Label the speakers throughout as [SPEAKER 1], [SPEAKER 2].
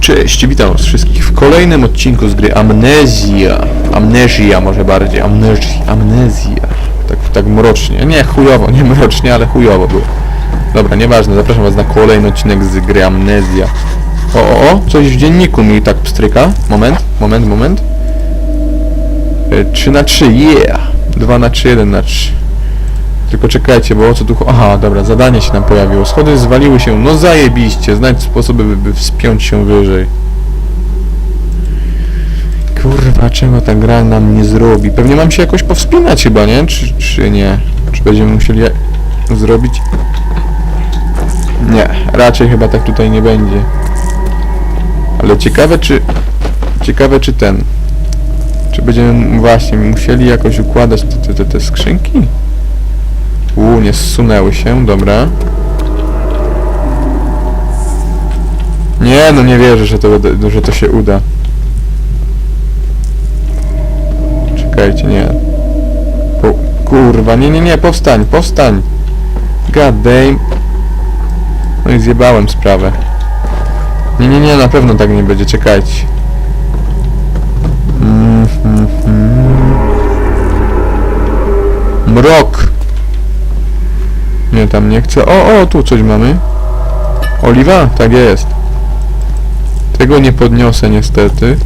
[SPEAKER 1] Cześć, witam was wszystkich w kolejnym odcinku z gry Amnezja. Amnesia może bardziej, Amnesia, Amnezja. Tak, tak mrocznie, nie chujowo, nie mrocznie, ale chujowo było. Dobra, nieważne, zapraszam was na kolejny odcinek z gry Amnezja. O, o, o, coś w dzienniku mi tak pstryka. Moment, moment, moment. E, 3 na 3, yeah! 2 na 3, 1 na 3. Tylko czekajcie, bo o co tu... Aha, dobra, zadanie się nam pojawiło. Schody zwaliły się, no zajebiście. Znajdź sposoby, by, by wspiąć się wyżej. Kurwa, czego ta gra nam nie zrobi? Pewnie mam się jakoś powspinać chyba, nie? Czy, czy nie? Czy będziemy musieli zrobić? Nie, raczej chyba tak tutaj nie będzie. Ale ciekawe czy... Ciekawe czy ten... Czy będziemy właśnie musieli jakoś układać te, te, te skrzynki? U, nie zsunęły się, dobra. Nie, no nie wierzę, że to, że to się uda. Czekajcie, nie. Po, kurwa, nie, nie, nie, powstań, powstań. God damn. No i zjebałem sprawę. Nie, nie, nie, na pewno tak nie będzie, czekajcie. Mm. Mrok. Nie, tam nie chcę. O, o, tu coś mamy. Oliwa? Tak jest. Tego nie podniosę niestety.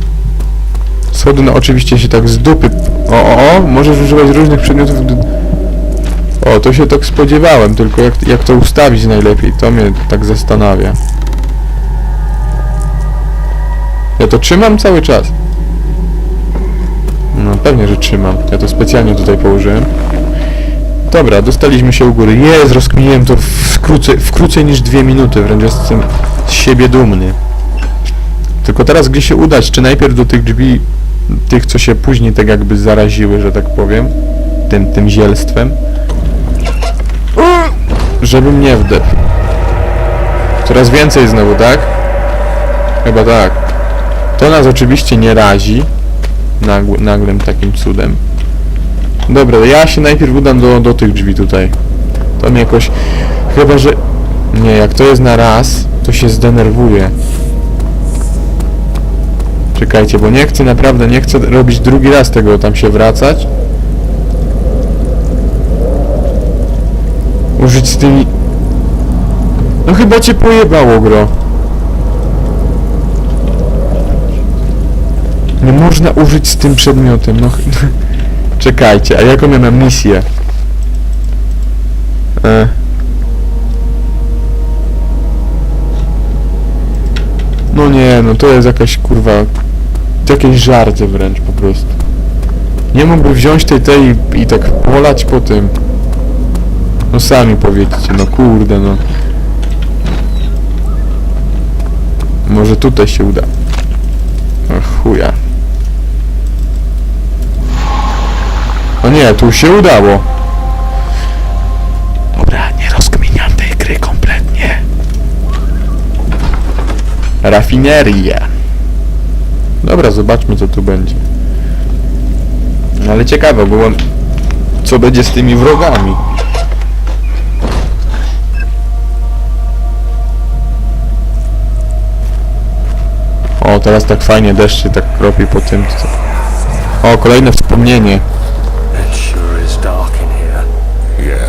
[SPEAKER 1] Schody no oczywiście się tak z dupy... O, o, o, możesz używać różnych przedmiotów... O, to się tak spodziewałem, tylko jak, jak to ustawić najlepiej, to mnie tak zastanawia. Ja to trzymam cały czas. No pewnie, że trzymam. Ja to specjalnie tutaj położyłem. Dobra, dostaliśmy się u góry. Jest, rozkminiłem to w krócej, w krócej niż dwie minuty, wręcz jestem z siebie dumny. Tylko teraz gdzie się udać? Czy najpierw do tych drzwi, tych co się później tak jakby zaraziły, że tak powiem, tym, tym zielstwem? Żebym nie wdepł. Coraz więcej znowu, tak? Chyba tak. To nas oczywiście nie razi. Nagł, nagłym takim cudem. Dobra, ja się najpierw udam do, do tych drzwi tutaj. Mnie jakoś... Chyba, że... Nie, jak to jest na raz, to się zdenerwuję. Czekajcie, bo nie chcę, naprawdę nie chcę robić drugi raz tego, tam się wracać. Użyć z tymi... No chyba cię pojebało, gro. Nie można użyć z tym przedmiotem, no... Czekajcie, a jaką ja mam misję? E. No nie, no to jest jakaś kurwa... Jakieś żarcie wręcz po prostu. Nie mógłby wziąć tej tej i, i tak polać po tym. No sami powiedzcie, no kurde no. Może tutaj się uda. Ach chuja. No nie, tu się udało. Dobra, nie rozkminiam tej gry kompletnie. Rafineria. Dobra, zobaczmy co tu będzie. No Ale ciekawe, bo. Co będzie z tymi wrogami? O, teraz tak fajnie deszcz się tak kropi po tym. O, kolejne wspomnienie.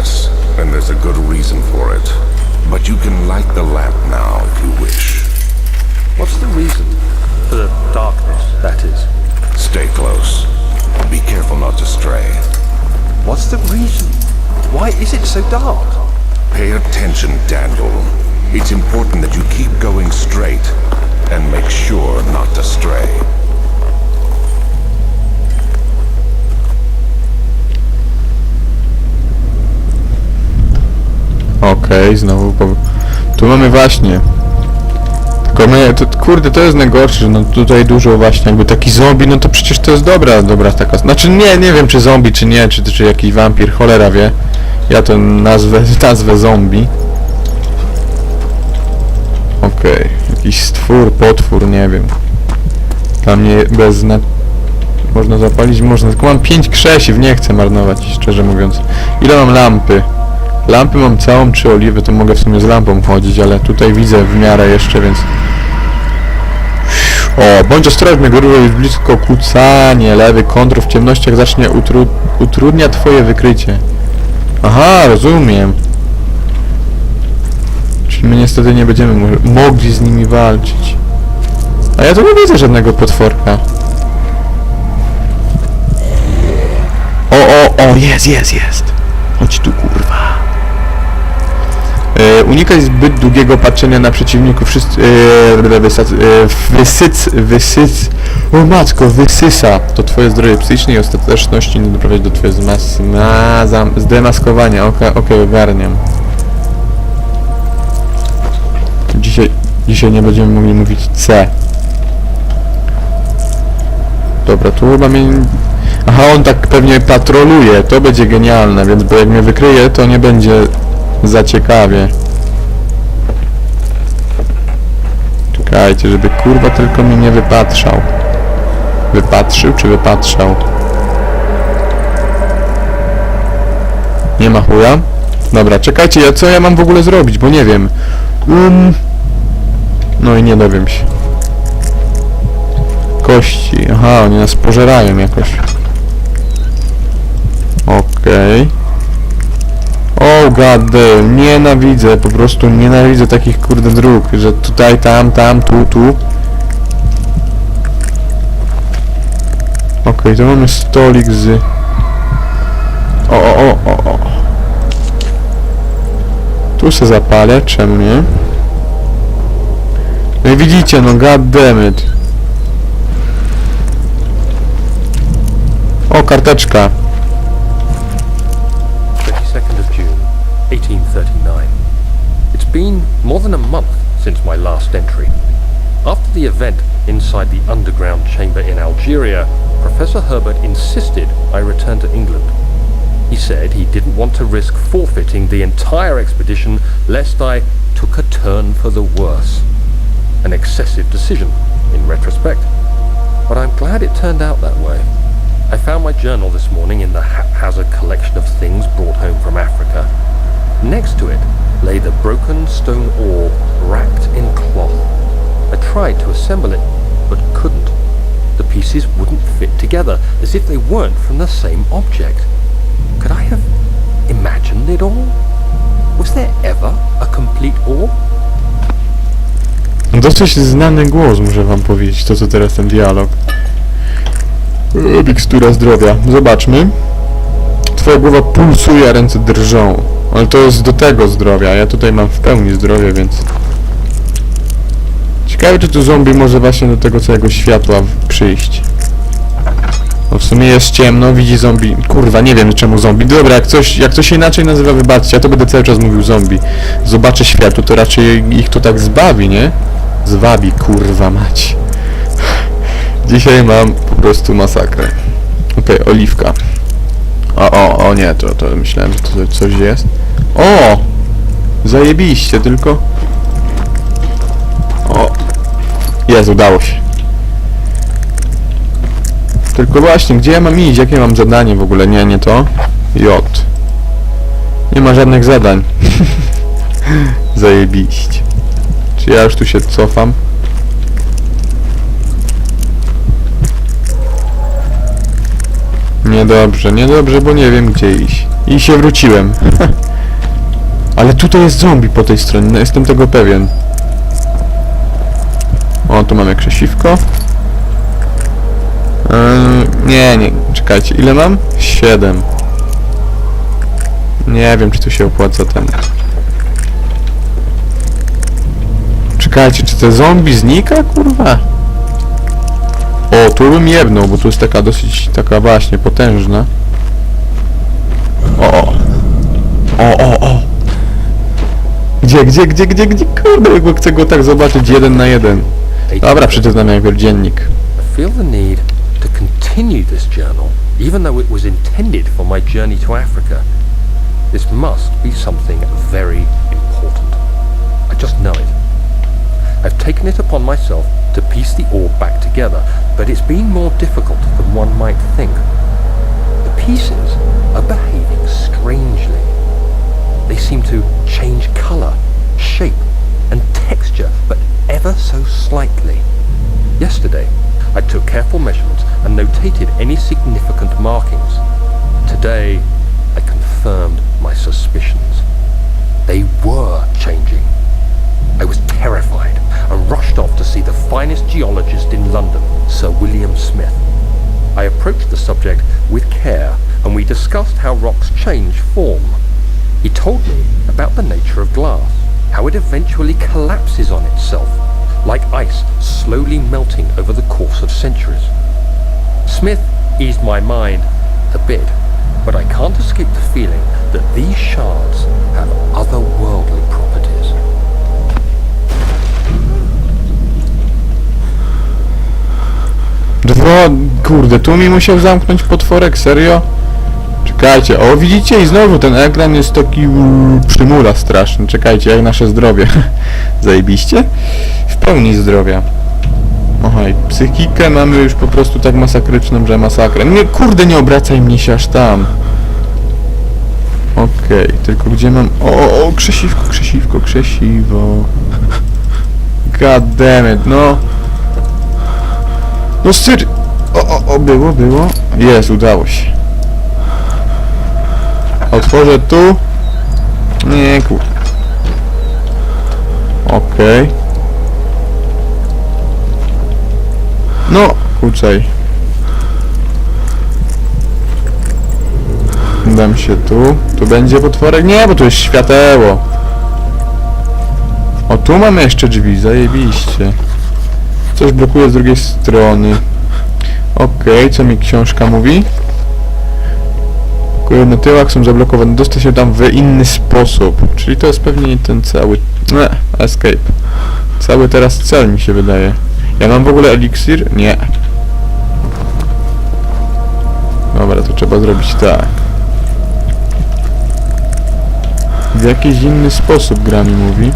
[SPEAKER 2] Yes, and there's a good reason for it. But you can light the lamp now if you wish.
[SPEAKER 3] What's the reason? For the darkness, that is.
[SPEAKER 2] Stay close. Be careful not to stray.
[SPEAKER 3] What's the reason? Why is it so dark?
[SPEAKER 2] Pay attention, Daniel. It's important that you keep going straight and make sure not to stray.
[SPEAKER 1] Okej, znowu po... Tu mamy właśnie. Tylko my, to, kurde, to jest najgorsze, no tutaj dużo właśnie jakby taki zombie, no to przecież to jest dobra, dobra taka... Znaczy nie, nie wiem czy zombie, czy nie, czy, czy jakiś wampir, cholera wie. Ja to nazwę, nazwę zombie. Okej, jakiś stwór, potwór, nie wiem. Dla mnie bez zna... Można zapalić? Można, tylko mam pięć krzesiw, nie chcę marnować, szczerze mówiąc. Ile mam lampy? Lampy mam całą czy oliwy, to mogę w sumie z lampą chodzić, ale tutaj widzę w miarę jeszcze, więc... O, bądź ostrożny, góruje już blisko kucanie. Lewy kontrol w ciemnościach zacznie utru utrudnia twoje wykrycie. Aha, rozumiem. Czyli my niestety nie będziemy mo mogli z nimi walczyć. A ja tu nie widzę żadnego potworka. O, o, o, jest, jest, jest. Chodź tu, kurwa. E, unikaj zbyt długiego patrzenia na przeciwników. Wszyscy... E, e, wysyc... Wysyc... O matko, wysysa. To twoje zdrowie psychiczne i ostateczności nie doprowadzi do twojego zmas... Ma, zam, zdemaskowania. Okej, okej, ogarniam. Dzisiaj... Dzisiaj nie będziemy mogli mówić C. Dobra, tu chyba mnie... Aha, on tak pewnie patroluje, to będzie genialne, więc bo jak mnie wykryje, to nie będzie za ciekawie. Czekajcie, żeby kurwa tylko mnie nie wypatrzał. Wypatrzył czy wypatrzał? Nie ma chuja? Dobra, czekajcie, ja, co ja mam w ogóle zrobić, bo nie wiem. Um... No i nie dowiem się. Kości, aha, oni nas pożerają jakoś. Okej. Oh god damn, nienawidzę, po prostu nienawidzę takich kurde dróg, że tutaj, tam, tam, tu, tu. Okej, to mamy stolik z... O, o, o, o, o. Tu se zapalę, czemu nie? No i widzicie, no god damn it. O, karteczka.
[SPEAKER 3] 1839. It's been more than a month since my last entry. After the event inside the underground chamber in Algeria, Professor Herbert insisted I return to England. He said he didn't want to risk forfeiting the entire expedition lest I took a turn for the worse. An excessive decision, in retrospect. But I'm glad it turned out that way. I found my journal this morning in the haphazard collection of things brought home from Africa. Next to it lay the broken stone orb wrapped in cloth. I tried to assemble it, but couldn't. The pieces wouldn't fit together, as if they weren't from the same object. Could I have imagined it all? Was there ever a complete orb?
[SPEAKER 1] Dosyć znany głos, muszę wam powiedzieć, to co teraz ten dialog. Mikstura zdrowia. Zobaczmy. Twoja głowa pulsuje, a ręce drżą. Ale to jest do tego zdrowia, ja tutaj mam w pełni zdrowie, więc... Ciekawe, czy tu zombie może właśnie do tego całego światła przyjść. No w sumie jest ciemno, widzi zombie. Kurwa, nie wiem czemu zombie. Dobra, jak coś, jak coś inaczej nazywa, wybaczcie, ja to będę cały czas mówił zombie. Zobaczę światło, to raczej ich to tak zbawi, nie? Zwabi, kurwa mać. Dzisiaj mam po prostu masakrę. Okej, oliwka. O, o, o nie, to, to myślałem, że to coś jest. O! Zajebiście, tylko... O! Jest, udało się. Tylko właśnie, gdzie ja mam iść? Jakie mam zadanie w ogóle? Nie, nie to. J. Nie ma żadnych zadań. Zajebiście. Czy ja już tu się cofam? Niedobrze, niedobrze, bo nie wiem gdzie iść. I się wróciłem. Ale tutaj jest zombie po tej stronie, no jestem tego pewien. O, tu mamy krzesiwko. Yy, nie, nie, czekajcie, ile mam? Siedem. Nie wiem, czy tu się opłaca ten. Czekajcie, czy te zombie znika, kurwa? O, tu bym jebnął, bo tu jest taka dosyć, taka właśnie potężna. O, o. O, o. Gdzie, gdzie, gdzie, gdzie, gdzie, kurde, bo chcę go tak zobaczyć jeden na jeden. Dobra, dziennik.
[SPEAKER 3] To continue this journal, even though it was intended for my journey to Africa. This must be something very important. I just know it. I've taken it upon myself to piece the orb back together, but it's been more difficult than one might think. The pieces are behaving strangely. They seem to change colour, shape, and texture, but ever so slightly. Yesterday, yesterday, I took careful measurements and notated any significant markings. Today, I confirmed my suspicions. They were changing. I was terrified and rushed off to see the finest geologist in London, Sir William Smith. I approached the subject with care and we discussed how rocks change form. He told me about the nature of glass, how it eventually collapses on itself, like ice slowly melting over the course of centuries. Smith eased my mind a bit, but I can't escape the feeling that these shards have otherworldly
[SPEAKER 1] Dwa... Kurde, tu mi musiał zamknąć potworek, serio? Czekajcie, o widzicie i znowu ten ekran jest taki przymula straszny. Czekajcie, jak nasze zdrowie. Zajebiście? W pełni zdrowia. Aha, i psychikę mamy już po prostu tak masakryczną, że masakra. Nie, kurde, nie obracaj mnie się aż tam. Okej, tylko gdzie mam... O, o, o, krzesiwko, krzesiwko, krzesiwo. God damn it, no. No styr... O, o, o, było, było. Jest, udało się. Otworzę tu. Nie, kur... Okej. No, kuczaj. Dam się tu. Tu będzie potworek? Nie, bo tu jest świateło. O, tu mamy jeszcze drzwi, zajebiście. Coś blokuje z drugiej strony. Okej, co mi książka mówi? Pokoje na tyłach są zablokowane. Dostać się tam w inny sposób. Czyli to jest pewnie ten cały... Nie, escape. Cały teraz cel mi się wydaje. Ja mam w ogóle eliksir? Nie. Dobra, to trzeba zrobić tak. W jakiś inny sposób gra mi mówi.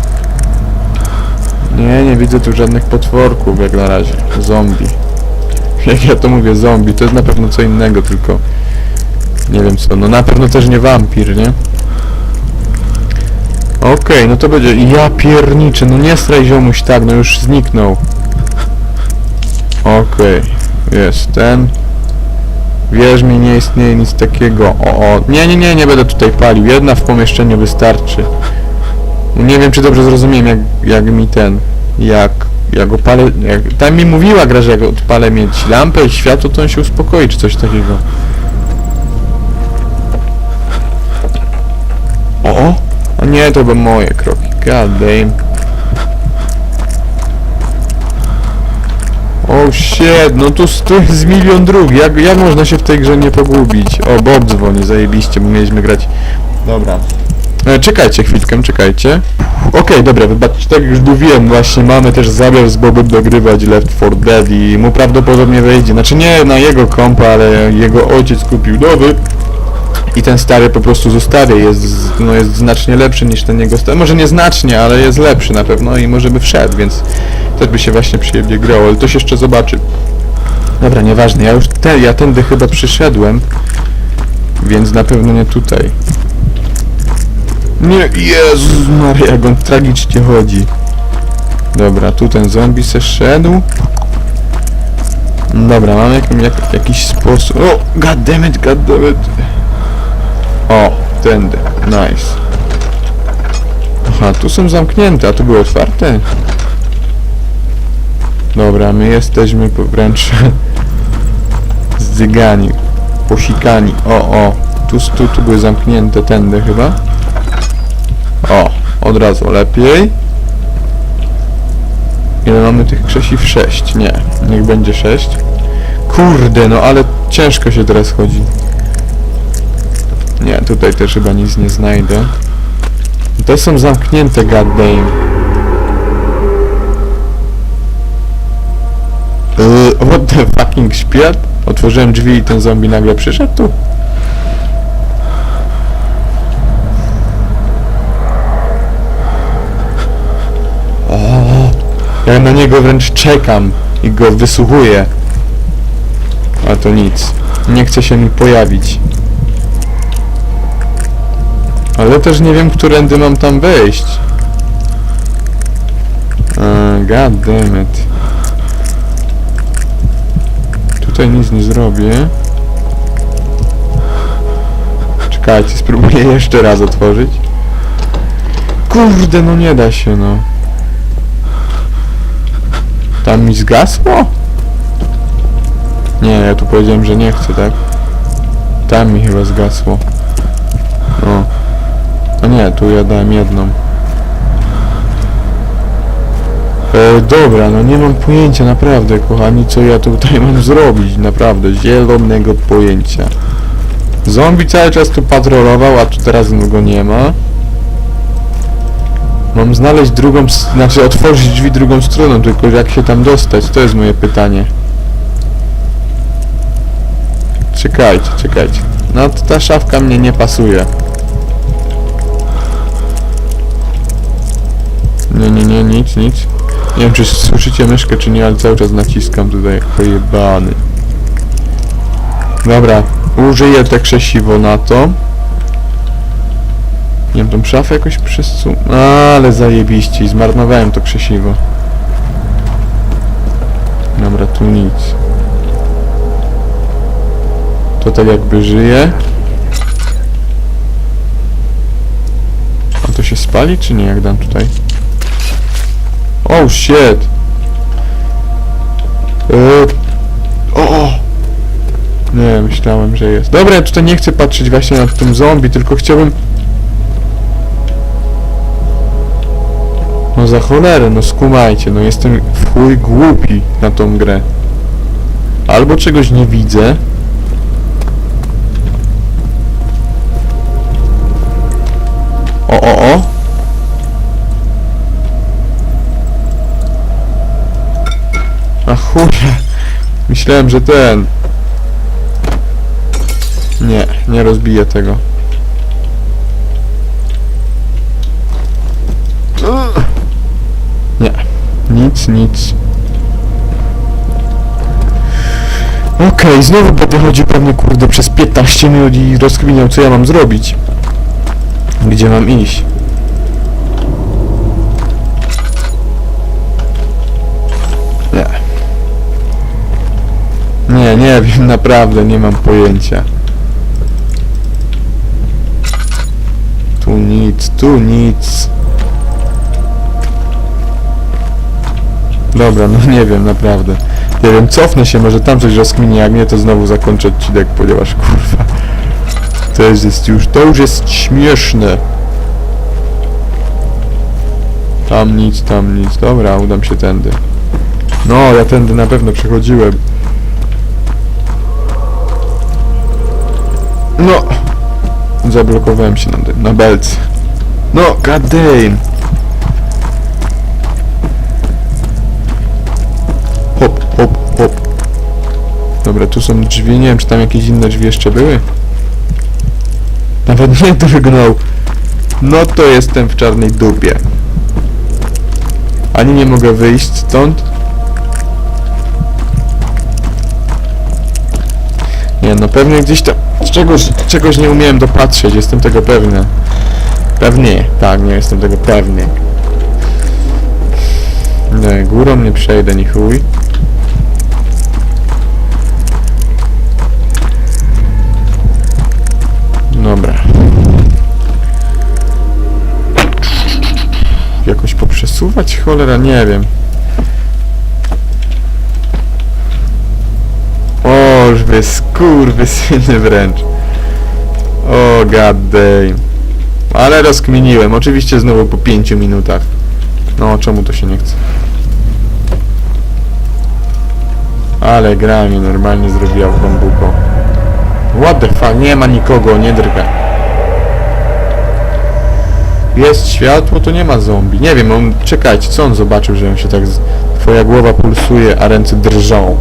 [SPEAKER 1] Nie, nie widzę tu żadnych potworków jak na razie. Zombie. Jak ja to mówię, zombie, to jest na pewno co innego, tylko... Nie wiem co, no na pewno też nie wampir, nie? Okej, no to będzie... Ja pierniczę, no nie straj ziomuś tak, no już zniknął. Okej, jest ten. Wierz mi, nie istnieje nic takiego. O, o, nie, nie, nie, nie będę tutaj palił. Jedna w pomieszczeniu wystarczy. Nie wiem, czy dobrze zrozumiałem, jak, jak mi ten, jak, jak opalę, jak, tam mi mówiła gra, że jak odpalę mieć lampę i światło, to on się uspokoi, czy coś takiego. O, o nie, to były moje kroki, god damn. Oh shit, no tu, tu jest milion dróg, jak, jak można się w tej grze nie pogubić? O, Bob dzwoni, zajebiście, bo mieliśmy grać... Dobra. E, czekajcie chwilkę, czekajcie. Okej, dobra, wybaczcie, tak jak już mówiłem, właśnie mamy też zamiar z Bobem dogrywać Left 4 Dead i mu prawdopodobnie wejdzie, znaczy nie na jego kompa, ale jego ojciec kupił nowy i ten stary po prostu zostawia, jest, no jest znacznie lepszy niż ten jego stary, może nie znacznie, ale jest lepszy na pewno i może by wszedł, więc też by się właśnie przyjemnie grało, ale to się jeszcze zobaczy. Dobra, nieważne, ja już te, ja tędy chyba przyszedłem, więc na pewno nie tutaj. Nie, Jezus Maria, jak on tragicznie chodzi. Dobra, tu ten zombie se szedł. Dobra, mamy jak, jak, jakiś sposób... O, goddammit, goddammit. O, tędy, nice. Aha, tu są zamknięte, a tu były otwarte? Dobra, my jesteśmy wręcz zdzygani, posikani. O, o, tu, tu, tu były zamknięte, tędy chyba. O, od razu lepiej. Ile mamy tych krzesiw? 6. Nie, niech będzie 6. Kurde, no ale ciężko się teraz chodzi. Nie, tutaj też chyba nic nie znajdę. Te są zamknięte, goddamn. Yy, what the fucking śpiat? Otworzyłem drzwi i ten zombie nagle przyszedł tu. Ja na niego wręcz czekam i go wysłuchuję. A to nic. Nie chce się mi pojawić. Ale też nie wiem, którędy mam tam wejść. Uh, god damn it. tutaj nic nie zrobię. Czekajcie, spróbuję jeszcze raz otworzyć. Kurde, no nie da się, no. Tam mi zgasło? Nie, ja tu powiedziałem, że nie chcę, tak? Tam mi chyba zgasło. O. A nie, tu ja dałem jedną. E, dobra, no nie mam pojęcia naprawdę, kochani, co ja tutaj mam zrobić, naprawdę, zielonego pojęcia. Zombie cały czas tu patrolował, a tu teraz go nie ma. Mam znaleźć drugą, znaczy otworzyć drzwi drugą stroną, tylko jak się tam dostać, to jest moje pytanie. Czekajcie, czekajcie. No to ta szafka mnie nie pasuje. Nie, nie, nie, nic, nic. Nie wiem, czy słyszycie myszkę, czy nie, ale cały czas naciskam tutaj. Pojebany. Dobra, użyję te krzesiwo na to. Nie wiem, tą szafę jakoś przesu... Ale zajebiście, i zmarnowałem to krzesiwo. Dobra, tu nic. To tak jakby żyje. A to się spali, czy nie, jak dam tutaj? Oh shit! Eee! Nie, myślałem, że jest. Dobra, ja tutaj nie chcę patrzeć właśnie na tym zombie, tylko chciałbym... Za cholerę, no skumajcie, no jestem w chuj głupi na tą grę. Albo czegoś nie widzę. O, o, o! A chuja. Myślałem, że ten... Nie, nie rozbiję tego. Ugh. Nie, nic. Okej, znowu będę chodził pewnie kurde przez 15 minut i rozkminiał co ja mam zrobić. Gdzie mam iść? Nie. Nie, nie wiem, naprawdę nie mam pojęcia. Tu nic, tu nic. Dobra, no nie wiem, naprawdę. Nie wiem, cofnę się, może tam coś rozkminię, jak nie, to znowu zakończę odcinek, ponieważ kurwa... To jest już, to już jest śmieszne. Tam nic, tam nic. Dobra, udam się tędy. No, ja tędy na pewno przechodziłem. No! Zablokowałem się na, na belce. No, god damn. Hop. Dobra, tu są drzwi, nie wiem, czy tam jakieś inne drzwi jeszcze były? Nawet nie drgnął. No to jestem w czarnej dupie. Ani nie mogę wyjść stąd. Nie no, pewnie gdzieś tam czegoś, czegoś nie umiałem dopatrzeć, jestem tego pewny. Pewnie, tak, nie jestem tego pewny. Nie, górą nie przejdę, ni chuj. Jakoś poprzesuwać? Cholera, nie wiem. O, wy skurwysyny wręcz. O, god damn. Ale rozkminiłem, oczywiście znowu po 5 minutach. No, czemu to się nie chce? Ale gra mnie normalnie zrobiła w bambuko. What the fuck, nie ma nikogo, nie drga. Jest światło, to nie ma zombie. Nie wiem, on, czekajcie, co on zobaczył, że on się tak... Z... Twoja głowa pulsuje, a ręce drżą.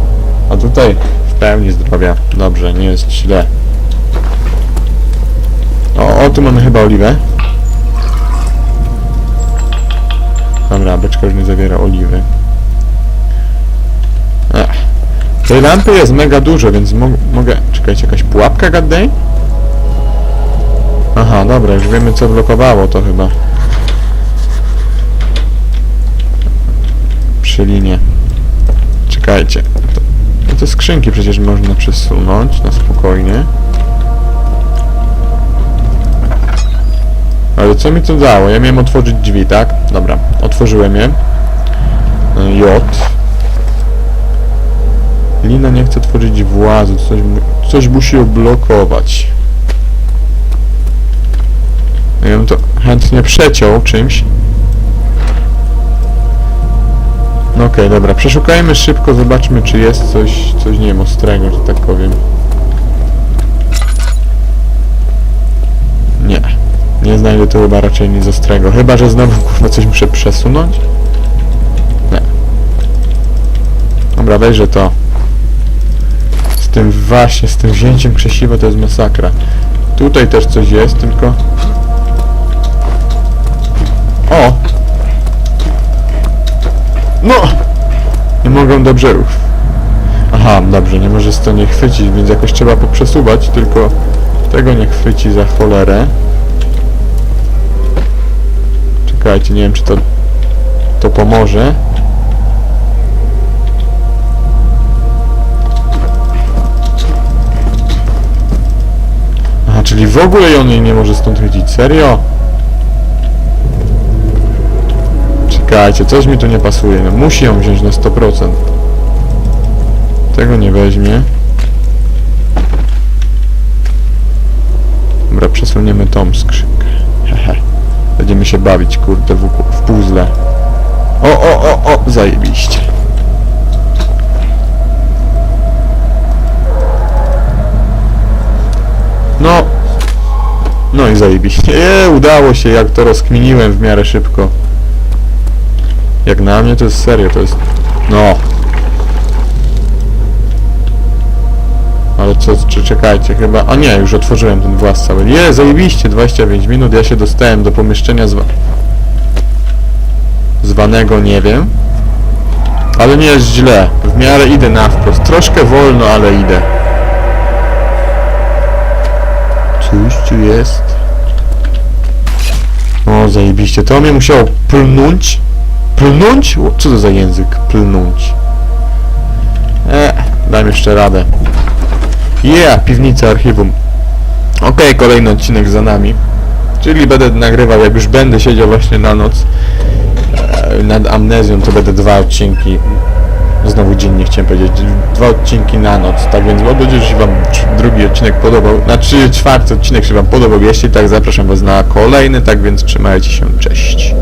[SPEAKER 1] A tutaj w pełni zdrowia. Dobrze, nie jest źle. O, o, tu mamy chyba oliwę. Dobra, beczka już nie zawiera oliwy. Ech. Tej lampy jest mega dużo, więc mo mogę... Czekajcie, jakaś pułapka gaddej? Aha, dobra, już wiemy co blokowało to chyba. Przy linie. Czekajcie. To te skrzynki przecież można przesunąć na spokojnie. Ale co mi to dało? Ja miałem otworzyć drzwi, tak? Dobra, otworzyłem je. Y, J. Lina nie chce tworzyć włazu, coś, coś musi oblokować. Ja bym to chętnie przeciął czymś. No okej, dobra, przeszukajmy szybko, zobaczmy czy jest coś, coś nie wiem, ostrego, że tak powiem. Nie, nie znajdę tu chyba raczej nic ostrego, chyba że znowu kurwa coś muszę przesunąć? Nie. Dobra, wejrzę to. Z tym właśnie, z tym wzięciem krzesiwa to jest masakra. Tutaj też coś jest, tylko... O! No! Nie mogą dobrze... Aha, dobrze, nie może to nie chwycić, więc jakoś trzeba poprzesuwać, tylko tego nie chwyci za cholerę. Czekajcie, nie wiem czy to to pomoże. Aha, czyli w ogóle on jej nie może stąd chwycić, serio? Czekajcie, coś mi tu nie pasuje. No, musi ją wziąć na 100%. Tego nie weźmie. Dobra, przesuniemy tą skrzynkę. Hehe. Będziemy się bawić, kurde, w, w puzzle. O, o, o, o, zajebiście. No. No i zajebiście. Nie, udało się, jak to rozkminiłem w miarę szybko. Jak na mnie to jest serio, to jest... No. Ale co, czy czekajcie, chyba... A nie, już otworzyłem ten włas cały. Nie, zajebiście, 25 minut, ja się dostałem do pomieszczenia zwa... Zwanego nie wiem. Ale nie jest źle. W miarę idę na wprost. Troszkę wolno, ale idę. Coś tu jest. O, zajebiście. To mnie musiało plnąć. Plnąć? Co to za język? Plnąć. E, dam jeszcze radę. Yeah, piwnica archiwum. Okej, kolejny odcinek za nami. Czyli będę nagrywał, jak już będę siedział właśnie na noc e, nad amnezją, to będę dwa odcinki. Znowu dziennie chciałem powiedzieć. Dwa odcinki na noc. Tak więc mam nadzieję, że się Wam drugi odcinek podobał. Znaczy czwarty odcinek się Wam podobał. Jeśli tak, zapraszam Was na kolejny. Tak więc trzymajcie się. Cześć.